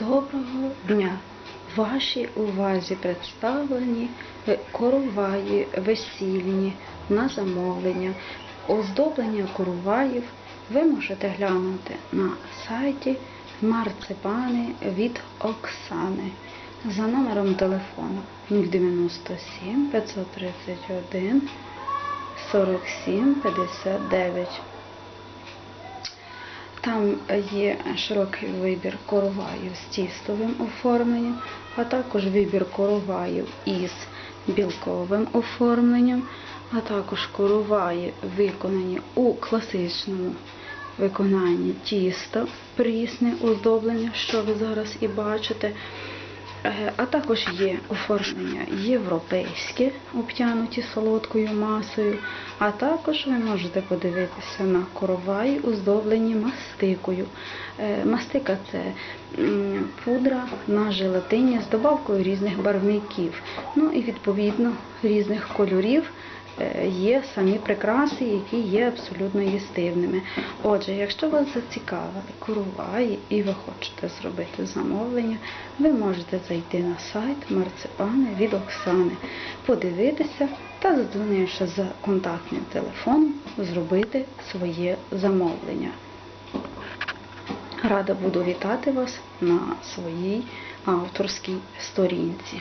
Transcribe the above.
Доброго дня! Вашій увазі представлені короваї весільні на замовлення. Оздоблення короваїв ви можете глянути на сайті Марципани від Оксани за номером телефону 097 531 47 59. Там є широкий вибір короваїв з тістовим оформленням, а також вибір короваїв із білковим оформленням, а також короваї виконані у класичному виконанні тіста, прісне оздоблення, що ви зараз і бачите. Е, А також є оформлення європейське, обтянуті солодкою масою, а також ви можете подивитися на коровай, оздоблені мастикою. Е, Мастика це пудра на желатині з добавкою різних барвників. Ну і відповідно різних кольорів є самі прикраси, які є абсолютно їстивними. Отже, якщо вас зацікавили короваї і ви хочете зробити замовлення, ви можете зайти на сайт Марципани від Оксани, подивитися та, задзвонивши за контактним телефоном, зробити своє замовлення. Рада буду вітати вас на своїй авторській сторінці.